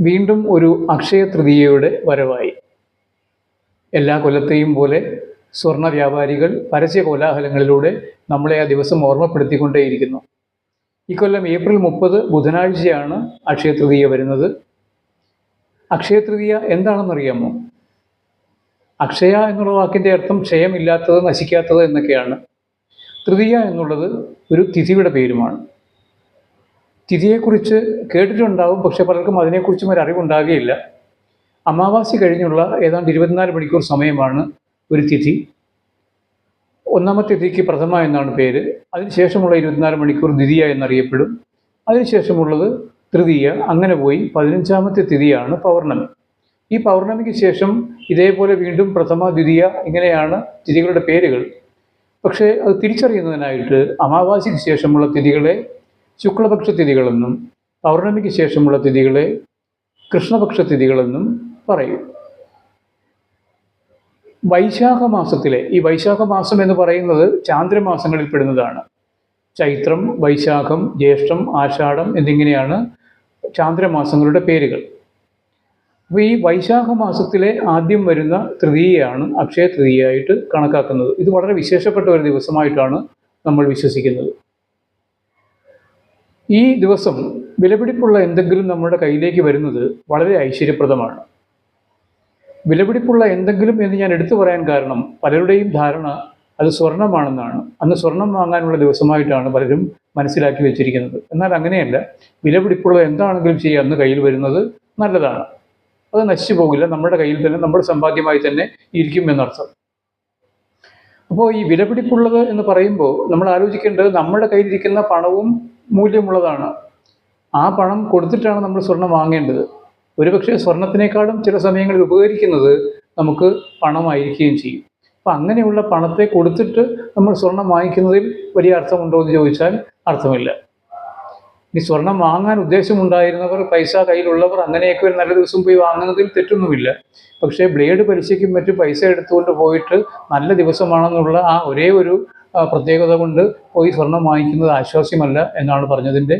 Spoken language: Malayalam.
വീണ്ടും ഒരു അക്ഷയ തൃതീയയുടെ വരവായി. എല്ലാ കൊല്ലത്തെയും പോലെ സ്വർണ വ്യാപാരികൾ പരസ്യ കോലാഹലങ്ങളിലൂടെ നമ്മളെ ആ ദിവസം ഓർമ്മപ്പെടുത്തിക്കൊണ്ടേയിരിക്കുന്നു. ഇക്കൊല്ലം ഏപ്രിൽ മുപ്പത് ബുധനാഴ്ചയാണ് അക്ഷയ തൃതീയ വരുന്നത്. അക്ഷയ തൃതീയ എന്താണെന്നറിയാമോ? അക്ഷയ എന്നുള്ള വാക്കിന്റെ അർത്ഥം ക്ഷയമില്ലാത്തത് നശിക്കാത്തത് എന്നൊക്കെയാണ്. തൃതീയ എന്നുള്ളത് ഒരു തിഥിയുടെ പേരുമാണ്. തിഥിയെക്കുറിച്ച് കേട്ടിട്ടുണ്ടാവും പക്ഷെ പലർക്കും അതിനെക്കുറിച്ചും ഒരു അറിവുണ്ടാകുകയില്ല അമാവാസി കഴിഞ്ഞുള്ള ഏതാണ്ട് ഇരുപത്തിനാല് മണിക്കൂർ സമയമാണ് ഒരു തിഥി. ഒന്നാമത്തെ തിഥിക്ക് പ്രഥമ എന്നാണ് പേര്. അതിനുശേഷമുള്ള ഇരുപത്തിനാല് മണിക്കൂർ ദ്വിതീയ എന്നറിയപ്പെടും. അതിനുശേഷമുള്ളത് തൃതീയ. അങ്ങനെ പോയി പതിനഞ്ചാമത്തെ തിഥിയാണ് പൗർണമി. ഈ പൗർണമിക്ക് ശേഷം ഇതേപോലെ വീണ്ടും പ്രഥമ ദ്വിതീയ ഇങ്ങനെയാണ് തിഥികളുടെ പേരുകൾ. പക്ഷേ അത് തിരിച്ചറിയുന്നതിനായിട്ട് അമാവാസിക്ക് ശേഷമുള്ള തിഥികളെ ശുക്ലപക്ഷ തിഥികളെന്നും പൗർണമിക്ക് ശേഷമുള്ള തിഥികളെ കൃഷ്ണപക്ഷ തിഥികളെന്നും പറയും. വൈശാഖ മാസത്തിലെ ഈ വൈശാഖ മാസം എന്ന് പറയുന്നത് ചാന്ദ്രമാസങ്ങളിൽ പെടുന്നതാണ്. ചൈത്രം വൈശാഖം ജ്യേഷ്ഠം ആഷാഢം എന്നിങ്ങനെയാണ് ചാന്ദ്രമാസങ്ങളുടെ പേരുകൾ. അപ്പോൾ ഈ വൈശാഖ മാസത്തിലെ ആദ്യം വരുന്ന തൃതീയയാണ് അക്ഷയ തൃതീയയായിട്ട് കണക്കാക്കുന്നത്. ഇത് വളരെ വിശേഷപ്പെട്ട ഒരു ദിവസമായിട്ടാണ് നമ്മൾ വിശ്വസിക്കുന്നത്. ഈ ദിവസം വിലപിടിപ്പുള്ള എന്തെങ്കിലും നമ്മുടെ കയ്യിലേക്ക് വരുന്നത് വളരെ ഐശ്വര്യപ്രദമാണ്. വിലപിടിപ്പുള്ള എന്തെങ്കിലും എന്ന് ഞാൻ എടുത്തു പറയാൻ കാരണം പലരുടെയും ധാരണ അത് സ്വർണമാണെന്നാണ്. അന്ന് സ്വർണം വാങ്ങാനുള്ള ദിവസമായിട്ടാണ് പലരും മനസ്സിലാക്കി വെച്ചിരിക്കുന്നത്. എന്നാൽ അങ്ങനെയല്ല. വിലപിടിപ്പുള്ള എന്താണെങ്കിലും ചെയ്യുക അന്ന് കയ്യിൽ വരുന്നത് നല്ലതാണ്. അത് നശിച്ചു പോകില്ല. നമ്മുടെ കയ്യിൽ തന്നെ നമ്മുടെ സമ്പാദ്യമായി തന്നെ ഇരിക്കും എന്നർത്ഥം. അപ്പോൾ ഈ വിലപിടിപ്പുള്ളത് എന്ന് പറയുമ്പോൾ നമ്മൾ ആലോചിക്കേണ്ടത് നമ്മുടെ കയ്യിലിരിക്കുന്ന പണവും മൂല്യമുള്ളതാണ്. ആ പണം കൊടുത്തിട്ടാണ് നമ്മൾ സ്വർണം വാങ്ങേണ്ടത്. ഒരുപക്ഷെ സ്വർണത്തിനേക്കാളും ചില സമയങ്ങളിൽ ഉപകരിക്കുന്നത് നമുക്ക് പണമായിരിക്കുകയും ചെയ്യും. അപ്പം അങ്ങനെയുള്ള പണത്തെ കൊടുത്തിട്ട് നമ്മൾ സ്വർണം വാങ്ങിക്കുന്നതിൽ വലിയ അർത്ഥമുണ്ടോ എന്ന് ചോദിച്ചാൽ അർത്ഥമില്ല. ഈ സ്വർണം വാങ്ങാൻ ഉദ്ദേശമുണ്ടായിരുന്നവർ പൈസ കയ്യിലുള്ളവർ അങ്ങനെയൊക്കെ ഒരു നല്ല ദിവസം പോയി വാങ്ങുന്നതിൽ തെറ്റൊന്നുമില്ല. പക്ഷേ ബ്ലേഡ് പലിശയ്ക്കും മറ്റും പൈസ എടുത്തുകൊണ്ട് പോയിട്ട് നല്ല ദിവസമാണെന്നുള്ള ആ ഒരേ ഒരു പ്രത്യേകത കൊണ്ട് പോയി സ്വർണം വാങ്ങിക്കുന്നത് ആശ്വാസ്യമല്ല എന്നാണ് പറഞ്ഞതിന്റെ